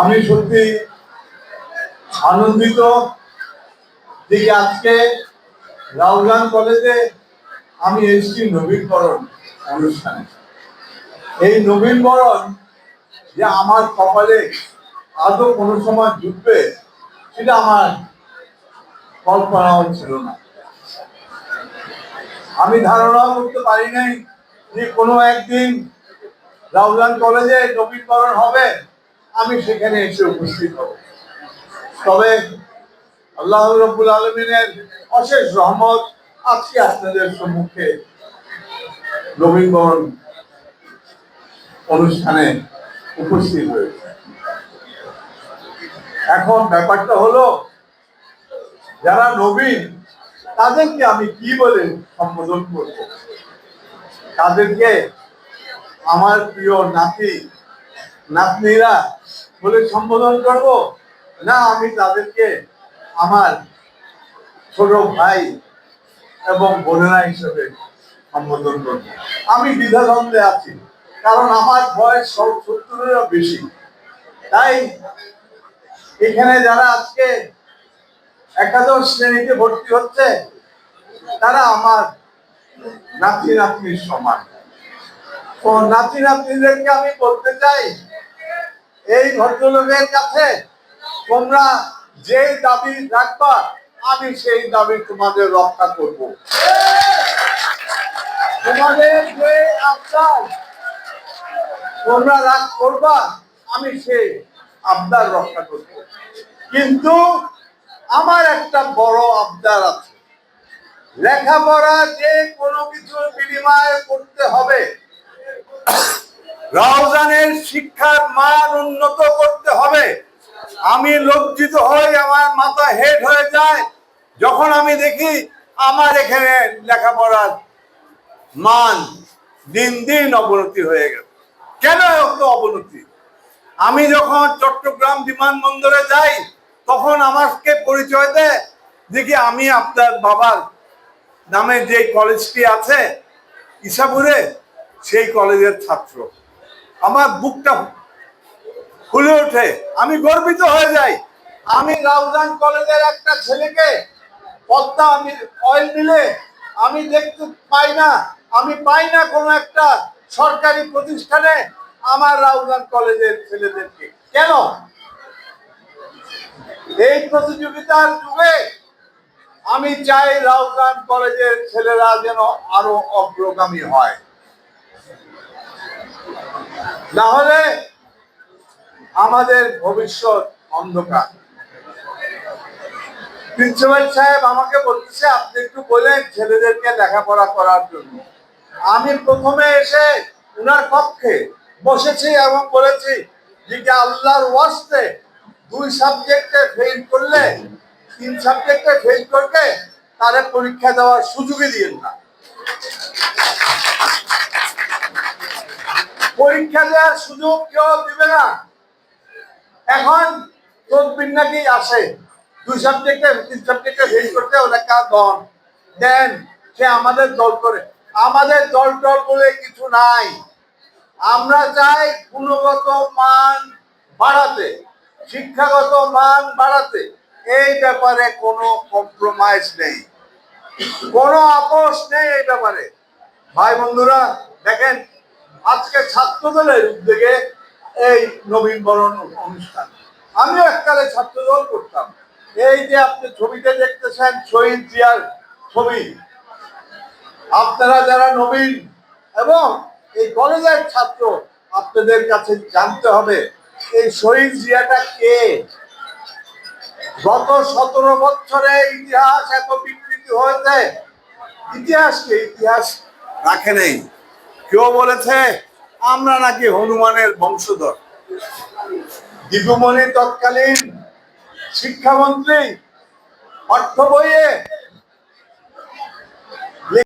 আমি সত্যি আনন্দিত যে আজকে রাউজান কলেজে আমি এসেছি নবীনবরণ অনুষ্ঠানে। এই নবীনবরণ যে আমার কপালে আদৌ কোনো সময় জুটবে সেটা আমার কল্পনাও ছিল না। আমি ধারণাও করতে পারি নাই যে কোনো একদিন রাউজান কলেজে নবীনবরণ হবে। আমি সেখানে এসে উপস্থিত হব। তবে আল্লাহ রব্বুল আলমিনের অশেষ রহমত আজকে আপনাদের সম্মুখে নবীনবরণ অনুষ্ঠানে উপস্থিত হয়েছে। এখন ব্যাপারটা হলো, যারা নবীন, তাদেরকে আমি কি বলে সম্বোধন করব? তাদেরকে আমার প্রিয় নাতি নাতনিরা বলে, সম্বোধন করব? না, আমি তাদেরকে, আমার ছোট ভাই এবং বোনেরা হিসেবে সম্বোধন করব। আমি দ্বিধাদ্বন্দ্বে আছি, কারণ আমার বয়স সব- সত্তরেরও বেশি। তাই এখানে যারা আজকে একাদশ শ্রেণীতে ভর্তি হচ্ছে, তারা আমার নাতি নাতনির সমান। তো নাতি নাতনিদেরকে আমি বলতে চাই এই ভদ্রলোকের কাছে তোমরা যে দাবি রাখবা, আমি সেই দাবি তোমাদের রক্ষা করব। তোমাদের যে আবদার, তোমরা রাগ করবা, আমি সেই আবদার রক্ষা করব। কিন্তু আমার একটা বড় আবদার আছে। লেখাপড়া যে কোনো কিছুর বিনিময় করতে হবে। রাউজানের শিক্ষার মান উন্নত করতে হবে। আমি লজ্জিত হই, আমার মাথা হেড হয়ে যায়। যখন আমি দেখি আমার এখানে লেখাপড়ার মান দিন দিন অবনতি হয়ে গেল। কেন এত অবনতি? আমি যখন চট্টগ্রাম বিমানবন্দরে যাই, তখন আমাকে পরিচয় দেয়, দেখি আমি আপনার বাবার নামে যে কলেজটি আছে, ইসাপুরে সেই কলেজের ছাত্র। আমার বুকটা ফুলে ওঠে। আমি গর্বিত হয়ে যাই। আমি রাউজান কলেজের একটা ছেলেকে পদ্মা আমি অয়েল মিলে আমি দেখতে পাই না। আমি পাই না কোনো একটা সরকারি প্রতিষ্ঠানে আমার রাউজান কলেজের ছেলেদেরকে। কেন? এই প্রতিযোগিতার যুগে আমি চাই রাউজান কলেজের ছেলেরা যেন আরও অগ্রগামী হয়। না হলে আমাদের ভবিষ্যৎ অন্ধকার। প্রিন্সিপাল সাহেব আমাকে বলতেছে আপনি একটু বলেন ছেলেদেরকে লেখাপড়া করার জন্য। আমি প্রথমে এসে উনার পক্ষে বসেছি এবং বলেছি যে আল্লাহর ওয়াস্তে দুই সাবজেক্টে ফেল করলে, তিন সাবজেক্টে ফেল করবে তারে পরীক্ষা দেওয়ার সুযোগই দিয়েন না। পরীক্ষা দেওয়ার সুযোগ কেউ দিবে না। এখন তদবির নাকি আসে দুই সাবজেক্টে তিন সাবজেক্টে ফেল করতে ওরা কা দন দেন সে আমাদের দল করে। আমাদের দল টল বলে কিছু নাই। আমরা চাই গুণগত মান বাড়াতে, শিক্ষাগত মান বাড়াতে। এই ব্যাপারে কোনো কম্প্রোমাইজ নেই। কোনো আপোষ নেই এই ব্যাপারে। ভাই বন্ধুরা, দেখেন আজকে ছাত্র দলের উদ্যোগে এই নবীনবরণ অনুষ্ঠান। আমিও এককালে ছাত্র দল করতাম। এই যে আপনি ছবিতে দেখতেছেন শহীদ জিয়ার ছবি। আপনারা যারা নবীন এবং এই কলেজের ছাত্র, আপনাদের কাছে জানতে হবে, এই শহীদ জিয়াটা কে? গত সতেরো বছরে ইতিহাস এত বিকৃতি হয়েছে। ইতিহাসকে ইতিহাস রাখে নেই। কেউ বলেছে আমরা নাকি হনুমানের বংশধর। দীপুমণি তৎকালীন শিক্ষামন্ত্রী অর্থ বইয়ে